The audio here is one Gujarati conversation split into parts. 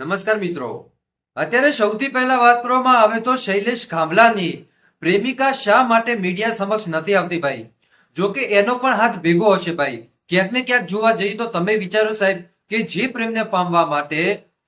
નમસ્કાર મિત્રો. અત્યારે સૌથી પહેલા વાત કરવામાં આવે તો શૈલેષ ખાંભલાની પ્રેમિકા શા માટે મીડિયા સમક્ષ નથી આવતી ભાઈ? જો કે એનો પણ હાથ ભેગો હશે ભાઈ. ક્યાંક ને ક્યાંક જોવા જઈએ તો તમે વિચારો સાહેબ કે જે પ્રેમને પામવા માટે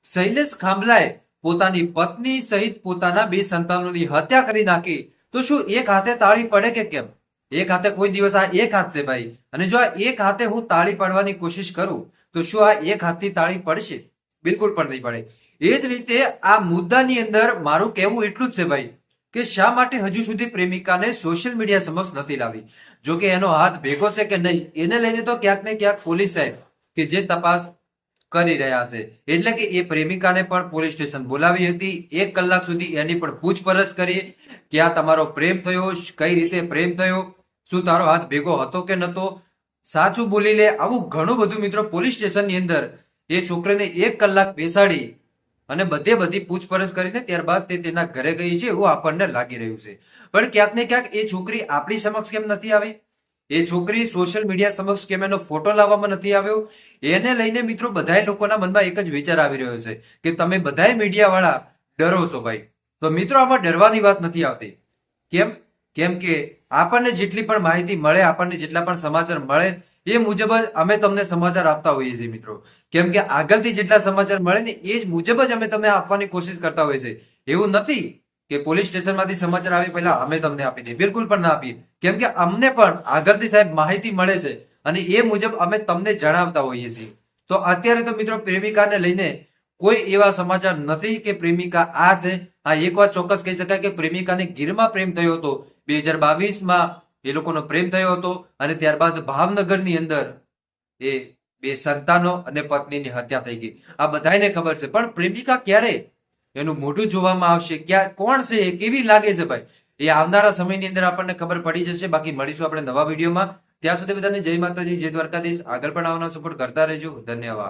શૈલેષ ખાંભલાએ પોતાની પત્ની સહિત પોતાના બે સંતાનોની હત્યા કરી નાખી. તો શું એક હાથે તાળી પડે કે કેમ? એક હાથે કોઈ દિવસ આ એક હાથ છે ભાઈ. અને જો આ એક હાથે હું તાળી પાડવાની કોશિશ કરું, તો શું આ એક હાથથી તાળી પડશે? બિલકુલ પણ નહીં પડે. એ જ રીતે આ મુદ્દાની અંદર મારું કહેવું એટલું જ છે ભાઈ, કે શા માટે હજુ સુધી પ્રેમિકાને સોશિયલ મીડિયા સમક્ષ નથી લાવી? જો કે એનો હાથ ભેગો છે કે નહીં, એને લઈને તો ક્યાંક ને ક્યાંક પોલીસ સાહેબ કે જે તપાસ કરી રહ્યા છે. એટલે કે એ પ્રેમિકાને પણ પોલીસ સ્ટેશન બોલાવી હતી. એક કલાક સુધી એની પણ પૂછપરછ કરી કે આ તમારો પ્રેમ થયો, કઈ રીતે પ્રેમ થયો, શું તારો હાથ ભેગો હતો કે નતો? સાચું બોલી લે આવું ઘણું બધું મિત્રો પોલીસ સ્ટેશનની અંદર એ છોકરાને એક કલાક બેસાડી અને બધે બધી પૂછપરછ કરીને ત્યારબાદ તે તેના ઘરે ગઈ છે એવું આપણને લાગી રહ્યું છે. પણ ક્યાંક ને ક્યાંક એ છોકરી આપણી સમક્ષ કેમ નથી આવી? એ છોકરી સોશિયલ મીડિયા સમક્ષ કેમ એનો ફોટો લાવવામાં નથી આવ્યો? એને લઈને મિત્રો બધાય લોકોના મનમાં એક જ વિચાર આવી રહ્યો છે કે તમે બધાય મીડિયા વાળા ડરો છો ભાઈ. તો મિત્રો આમાં ડરવાની વાત નથી આવતી. કેમ? કેમ કે આપણને જેટલી પણ માહિતી મળે, આપણને જેટલા પણ સમાચાર મળે એ મુજબ જ અમે તમને સમાચાર આપતા હોઈએ છીએ મિત્રો. કેમ કે આગળથી જેટલા સમાચાર મળે ને એ જ મુજબ જ અમે તમને આપવાની કોશિશ કરતા હોઈએ છીએ. એવું નથી કે પોલીસ સ્ટેશનમાંથી સમાચાર આવે પહેલા અમે તમને આપી દઈએ. બિલકુલ પણ ના આપીએ. કેમ કે અમને પણ આગળથી સાહેબ માહિતી મળે છે અને એ મુજબ અમે તમને જણાવતા હોઈએ છીએ. તો અત્યારે તો મિત્રો પ્રેમિકાને લઈને કોઈ એવા સમાચાર નથી કે પ્રેમિકા આ છે. આ એક વાત ચોક્કસ કહી શકાય કે પ્રેમિકાને ગીરમાં પ્રેમ થયો હતો. બે હજાર બાવીસમાં એ લોકોનો પ્રેમ થયો હતો અને ત્યારબાદ ભાવનગરની અંદર એ બે સંતાનો અને પત્નીની હત્યા થઈ ગઈ. આ બધાને ખબર છે. પણ પ્રેમિકા ક્યારે? એનું મોઢું જોવામાં આવશે. ક્યાં, કોણ છે એ? કેવી લાગે છે ભાઈ? એ આવનારા સમયની અંદર આપણને ખબર પડી જશે. બાકી મળીશું આપણે નવા વિડીયોમાં. ત્યાં સુધી બધાને જય માતાજી, જય દ્વારકાધીશ. આગળ પણ આવવાનો સપોર્ટ કરતા રહેજો. ધન્યવાદ.